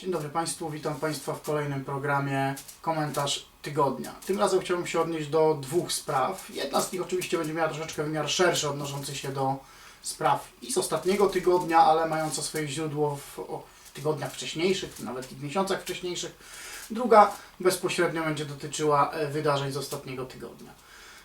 Dzień dobry Państwu, witam Państwa w kolejnym programie Komentarz Tygodnia. Tym razem chciałbym się odnieść do dwóch spraw. Jedna z nich oczywiście będzie miała troszeczkę wymiar szerszy, odnoszący się do spraw i z ostatniego tygodnia, ale mająca swoje źródło w, w tygodniach wcześniejszych, nawet i w miesiącach wcześniejszych. Druga bezpośrednio będzie dotyczyła e, wydarzeń z ostatniego tygodnia.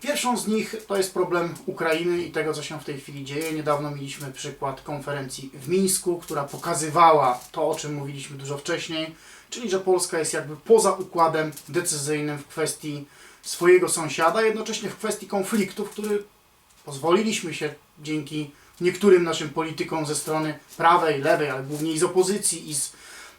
Pierwszą z nich to jest problem Ukrainy i tego, co się w tej chwili dzieje. Niedawno mieliśmy przykład konferencji w Mińsku, która pokazywała to, o czym mówiliśmy dużo wcześniej, czyli że Polska jest jakby poza układem decyzyjnym w kwestii swojego sąsiada, jednocześnie w kwestii konfliktów, który pozwoliliśmy się dzięki niektórym naszym politykom ze strony prawej, lewej, ale głównie i z opozycji i z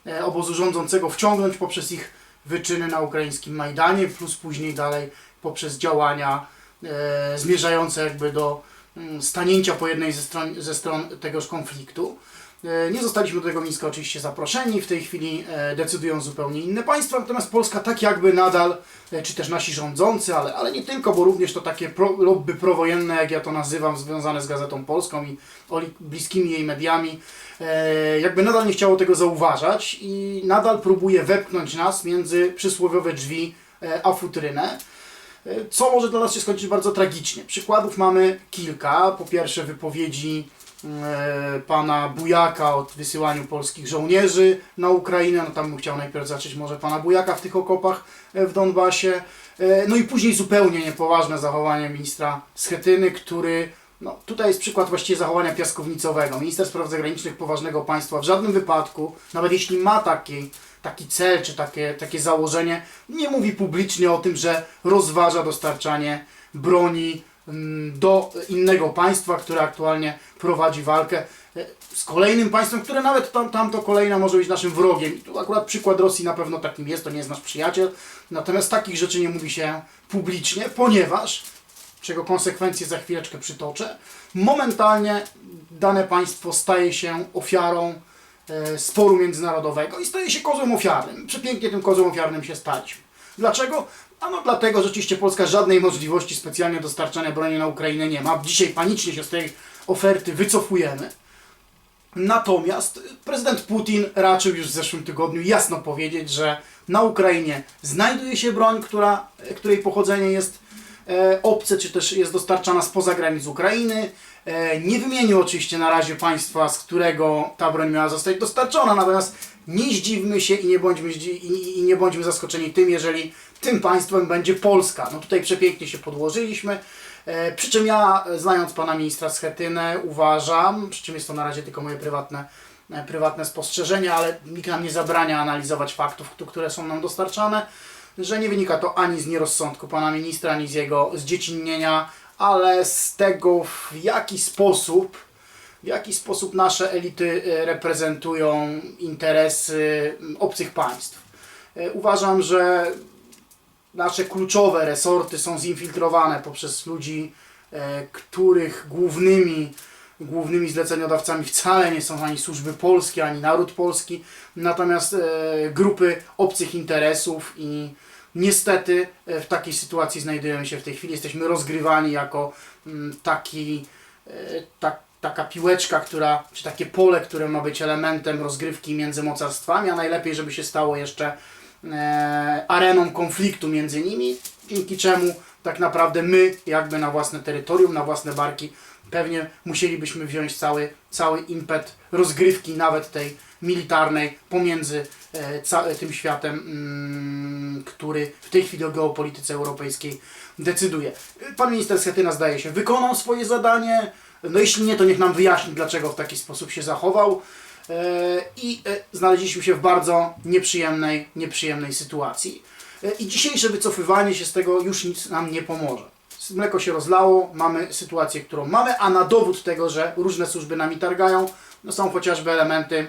e, obozu rządzącego wciągnąć poprzez ich wyczyny na ukraińskim Majdanie, plus później dalej poprzez działania e, zmierzające jakby do mm, stanięcia po jednej ze stron, ze stron tegoż konfliktu. E, Nie zostaliśmy do tego Mińska oczywiście zaproszeni, w tej chwili e, decydują zupełnie inne państwa, natomiast Polska tak jakby nadal, czy też nasi rządzący, ale, ale nie tylko, bo również to takie pro, lobby prowojenne, jak ja to nazywam, związane z Gazetą Polską i bliskimi jej mediami, jakby nadal nie chciało tego zauważać i nadal próbuje wepchnąć nas między przysłowiowe drzwi a futrynę co może dla nas się skończyć bardzo tragicznie. Przykładów mamy kilka. Po pierwsze wypowiedzi e, pana Bujaka o wysyłaniu polskich żołnierzy na Ukrainę. No tam bym chciał najpierw zacząć może pana Bujaka w tych okopach e, w Donbasie. E, no i później zupełnie niepoważne zachowanie ministra Schetyny, który no, tutaj jest przykład właściwie zachowania piaskownicowego. Minister spraw zagranicznych poważnego państwa w żadnym wypadku, nawet jeśli ma taki, taki cel czy takie, takie założenie, nie mówi publicznie o tym, że rozważa dostarczanie broni mm, do innego państwa, które aktualnie prowadzi walkę e, z kolejnym państwem, które nawet tam, tamto kolejne może być naszym wrogiem. I tu akurat przykład Rosji na pewno takim jest, to nie jest nasz przyjaciel. Natomiast takich rzeczy nie mówi się publicznie, ponieważ czego konsekwencje za chwileczkę przytoczę, momentalnie dane państwo staje się ofiarą sporu międzynarodowego i staje się kozłem ofiarnym. Przepięknie tym kozłem ofiarnym się staliśmy. Dlaczego? Ano dlatego, że oczywiście Polska żadnej możliwości specjalnie dostarczania broni na Ukrainę nie ma. Dzisiaj panicznie się z tej oferty wycofujemy. Natomiast prezydent Putin raczył już w zeszłym tygodniu jasno powiedzieć, że na Ukrainie znajduje się broń, która, której pochodzenie jest e, obce, czy też jest dostarczana spoza granic Ukrainy. E, nie wymienił oczywiście na razie państwa, z którego ta broń miała zostać dostarczona, natomiast nie zdziwmy się i nie bądźmy, i, nie bądźmy zaskoczeni tym, jeżeli tym państwem będzie Polska. No tutaj przepięknie się podłożyliśmy. E, przy czym ja, e, znając pana ministra Schetynę, uważam, przy czym jest to na razie tylko moje prywatne, e, prywatne spostrzeżenie, ale nikt nam nie zabrania analizować faktów, które są nam dostarczane, że nie wynika to ani z nierozsądku pana ministra, ani z jego zdziecinnienia, ale z tego, w jaki sposób w jaki sposób nasze elity e, reprezentują interesy obcych państw. E, Uważam, że nasze kluczowe resorty są zinfiltrowane poprzez ludzi, e, których głównymi, głównymi zleceniodawcami wcale nie są ani służby polskie, ani naród polski, natomiast e, grupy obcych interesów i niestety e, w takiej sytuacji znajdujemy się w tej chwili. Jesteśmy rozgrywani jako mm, taki, e, tak, taka piłeczka, która, czy takie pole, które ma być elementem rozgrywki między mocarstwami, a najlepiej, żeby się stało jeszcze e, areną konfliktu między nimi, dzięki czemu tak naprawdę my, jakby na własne terytorium, na własne barki, pewnie musielibyśmy wziąć cały, cały impet rozgrywki, nawet tej militarnej, pomiędzy e, tym światem, mm, który w tej chwili o geopolityce europejskiej decyduje. Pan minister Schetyna zdaje się wykonał swoje zadanie, no jeśli nie, to niech nam wyjaśni, dlaczego w taki sposób się zachował. E, I e, znaleźliśmy się w bardzo nieprzyjemnej, nieprzyjemnej sytuacji. E, I dzisiejsze wycofywanie się z tego już nic nam nie pomoże. Mleko się rozlało, mamy sytuację, którą mamy, a na dowód tego, że różne służby nami targają, no są chociażby elementy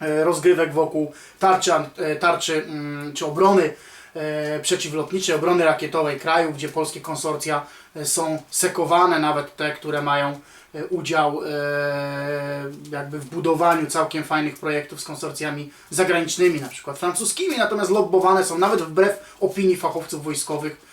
e, rozgrywek wokół tarczy, e, tarczy mm, czy obrony e, przeciwlotniczej, obrony rakietowej kraju, gdzie polskie konsorcja są sekowane, nawet te, które mają udział jakby w budowaniu całkiem fajnych projektów z konsorcjami zagranicznymi, na przykład francuskimi, natomiast lobbowane są nawet wbrew opinii fachowców wojskowych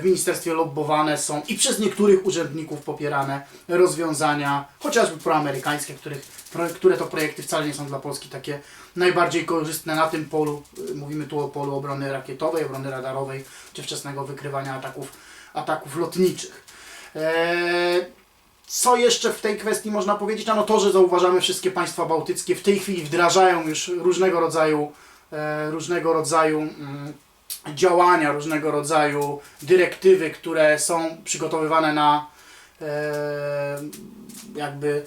w ministerstwie lobbowane są i przez niektórych urzędników popierane rozwiązania, chociażby proamerykańskie, których które to projekty wcale nie są dla Polski takie najbardziej korzystne na tym polu. Y, Mówimy tu o polu obrony rakietowej, obrony radarowej, czy wczesnego wykrywania ataków, ataków lotniczych. Eee, co jeszcze w tej kwestii można powiedzieć? No to, że zauważamy wszystkie państwa bałtyckie w tej chwili wdrażają już różnego rodzaju, e, różnego rodzaju mm, działania, różnego rodzaju dyrektywy, które są przygotowywane na e, jakby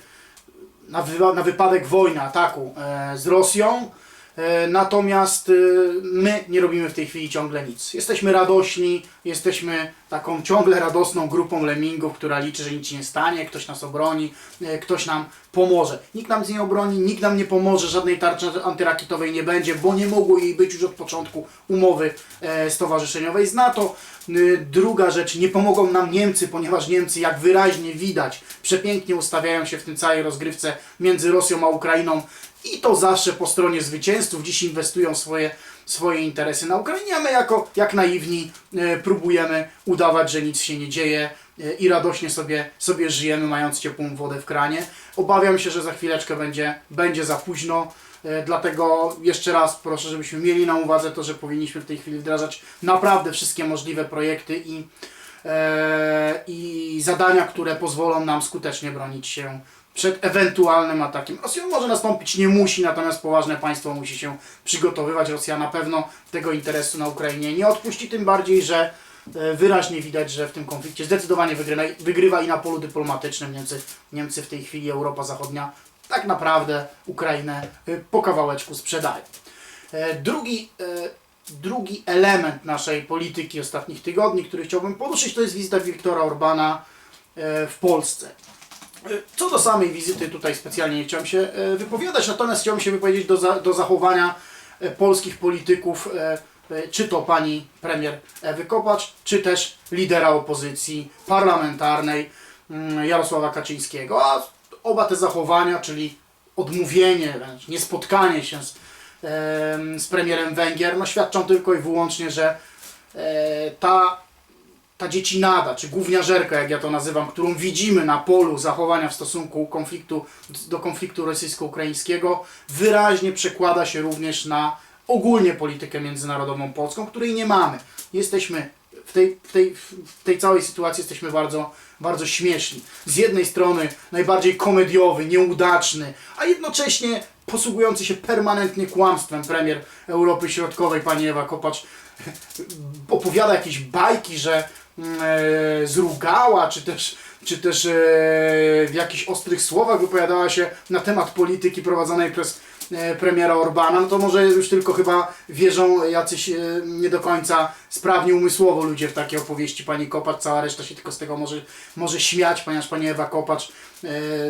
na, wy, na wypadek wojny, ataku e, z Rosją. E, Natomiast e, my nie robimy w tej chwili ciągle nic. Jesteśmy radośni, jesteśmy taką ciągle radosną grupą lemmingów, która liczy, że nic nie stanie, ktoś nas obroni, e, ktoś nam pomoże. Nikt nam nie obroni, nikt nam nie pomoże, żadnej tarczy antyrakietowej nie będzie, bo nie mogło jej być już od początku umowy stowarzyszeniowej z NATO. Druga rzecz, nie pomogą nam Niemcy, ponieważ Niemcy, jak wyraźnie widać, przepięknie ustawiają się w tym całej rozgrywce między Rosją a Ukrainą i to zawsze po stronie zwycięzców. Dziś inwestują swoje, swoje interesy na Ukrainie, a my jako jak naiwni e, próbujemy udawać, że nic się nie dzieje e, i radośnie sobie, sobie żyjemy, mając ciepłą wodę w kranie. Obawiam się, że za chwileczkę będzie, będzie za późno. E, Dlatego jeszcze raz proszę, żebyśmy mieli na uwadze to, że powinniśmy w tej chwili wdrażać naprawdę wszystkie możliwe projekty i, i zadania, które pozwolą nam skutecznie bronić się przed ewentualnym atakiem. Rosja może nastąpić nie musi, natomiast poważne państwo musi się przygotowywać. Rosja na pewno tego interesu na Ukrainie nie odpuści, tym bardziej, że e, wyraźnie widać, że w tym konflikcie zdecydowanie wygrywa, wygrywa i na polu dyplomatycznym Niemcy, Niemcy w tej chwili, Europa Zachodnia tak naprawdę Ukrainę y, po kawałeczku sprzedaje. E, Drugi, e, drugi element naszej polityki ostatnich tygodni, który chciałbym poruszyć, to jest wizyta Wiktora Orbana e, w Polsce. E, Co do samej wizyty, tutaj specjalnie nie chciałem się e, wypowiadać, natomiast chciałbym się wypowiedzieć do, za, do zachowania e, polskich polityków, czy to pani premier Ewy Kopacz, czy też lidera opozycji parlamentarnej mm, Jarosława Kaczyńskiego. A oba te zachowania, czyli odmówienie, niespotkanie się z, z premierem Węgier, no świadczą tylko i wyłącznie, że ta ta dziecinada, czy gówniażerka, jak ja to nazywam, którą widzimy na polu zachowania w stosunku konfliktu, do konfliktu rosyjsko-ukraińskiego, wyraźnie przekłada się również na ogólnie politykę międzynarodową polską, której nie mamy. Jesteśmy w tej, w tej, w tej całej sytuacji jesteśmy bardzo, bardzo śmieszni. Z jednej strony najbardziej komediowy, nieudaczny, a jednocześnie posługujący się permanentnie kłamstwem premier Europy Środkowej, pani Ewa Kopacz, opowiada jakieś bajki, że zrugała, czy też, czy też e, w jakichś ostrych słowach wypowiadała się na temat polityki prowadzonej przez e, premiera Orbana, no to może już tylko chyba wierzą jacyś e, nie do końca sprawnie umysłowo ludzie w takie opowieści. Pani Kopacz, cała reszta się tylko z tego może, może śmiać, ponieważ pani Ewa Kopacz, e,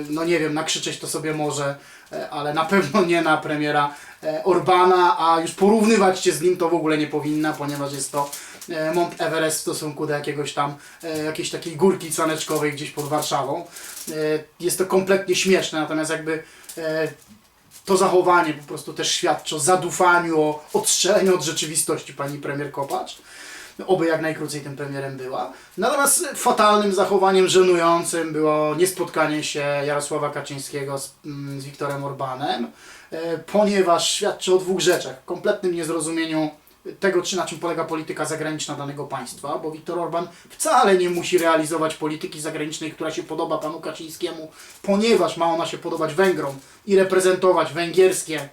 no nie wiem, nakrzyczeć to sobie może, e, ale na pewno nie na premiera e, Orbana, a już porównywać się z nim to w ogóle nie powinna, ponieważ jest to e, Mont Everest w stosunku do jakiegoś tam, e, jakiejś takiej górki saneczkowej gdzieś pod Warszawą. E, Jest to kompletnie śmieszne, natomiast jakby e, to zachowanie po prostu też świadczy o zadufaniu, o odstrzeleniu od rzeczywistości pani premier Kopacz. Oby jak najkrócej tym premierem była. Natomiast fatalnym zachowaniem, żenującym było niespotkanie się Jarosława Kaczyńskiego z, mm, z Wiktorem Orbanem, e, ponieważ świadczy o dwóch rzeczach. Kompletnym niezrozumieniu tego, czy na czym polega polityka zagraniczna danego państwa, bo Viktor Orban wcale nie musi realizować polityki zagranicznej, która się podoba panu Kaczyńskiemu, ponieważ ma ona się podobać Węgrom i reprezentować węgierskie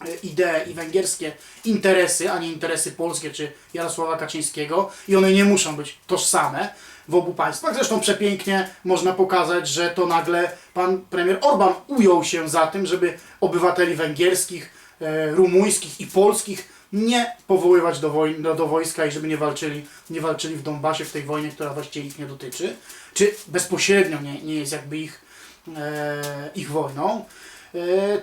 e, idee i węgierskie interesy, a nie interesy polskie czy Jarosława Kaczyńskiego i one nie muszą być tożsame w obu państwach. Zresztą przepięknie można pokazać, że to nagle pan premier Orban ujął się za tym, żeby obywateli węgierskich, e, rumuńskich i polskich nie powoływać do, do, do wojska i żeby nie walczyli, nie walczyli w Donbasie w tej wojnie, która właściwie ich nie dotyczy, czy bezpośrednio nie, nie jest jakby ich, e, ich wojną. E,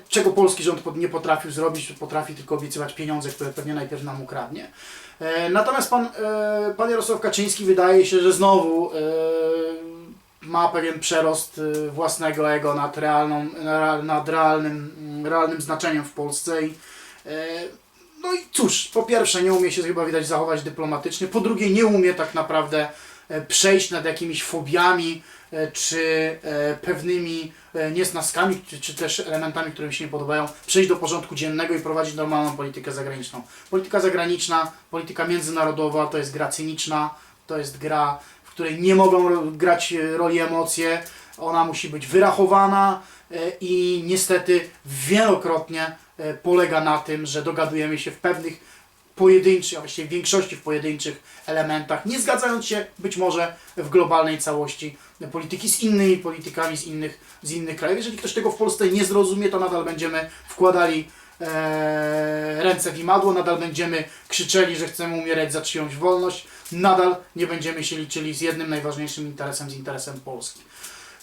czego polski rząd nie potrafił zrobić, potrafi tylko obiecywać pieniądze, które pewnie najpierw nam ukradnie. E, natomiast pan, e, pan Jarosław Kaczyński wydaje się, że znowu ma pewien przerost własnego ego nad, realną, na- nad realnym, realnym znaczeniem w Polsce i no i cóż, po pierwsze nie umie się chyba widać zachować dyplomatycznie, po drugie nie umie tak naprawdę e, przejść nad jakimiś fobiami e, czy e, pewnymi niesnaskami, czy, też elementami, które mi się nie podobają, przejść do porządku dziennego i prowadzić normalną politykę zagraniczną. Polityka zagraniczna, polityka międzynarodowa to jest gra cyniczna, to jest gra, w której nie mogą grać roli emocje, ona musi być wyrachowana i niestety wielokrotnie polega na tym, że dogadujemy się w pewnych pojedynczych, a właściwie w większości w pojedynczych elementach, nie zgadzając się być może w globalnej całości polityki z innymi politykami z innych, z innych krajów. Jeżeli ktoś tego w Polsce nie zrozumie, to nadal będziemy wkładali e, ręce w imadło, nadal będziemy krzyczeli, że chcemy umierać za czyjąś wolność, nadal nie będziemy się liczyli z jednym najważniejszym interesem, z interesem Polski.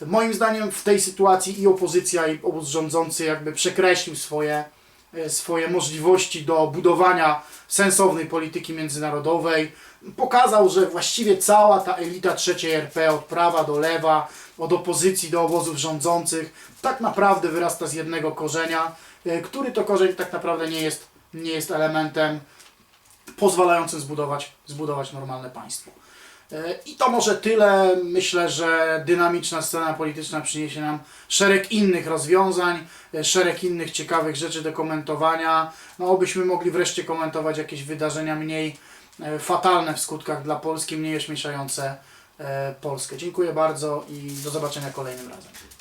Moim zdaniem w tej sytuacji i opozycja, i obóz rządzący jakby przekreślił swoje, e, swoje możliwości do budowania sensownej polityki międzynarodowej. Pokazał, że właściwie cała ta elita trzeciej RP, od prawa do lewa, od opozycji do obozów rządzących, tak naprawdę wyrasta z jednego korzenia, e, który to korzeń tak naprawdę nie jest, nie jest elementem pozwalającym zbudować, zbudować normalne państwo. E, I to może tyle. Myślę, że dynamiczna scena polityczna przyniesie nam szereg innych rozwiązań, e, szereg innych ciekawych rzeczy do komentowania. No, obyśmy mogli wreszcie komentować jakieś wydarzenia mniej e, fatalne w skutkach dla Polski, mniej ośmieszające Polskę. Dziękuję bardzo i do zobaczenia kolejnym razem.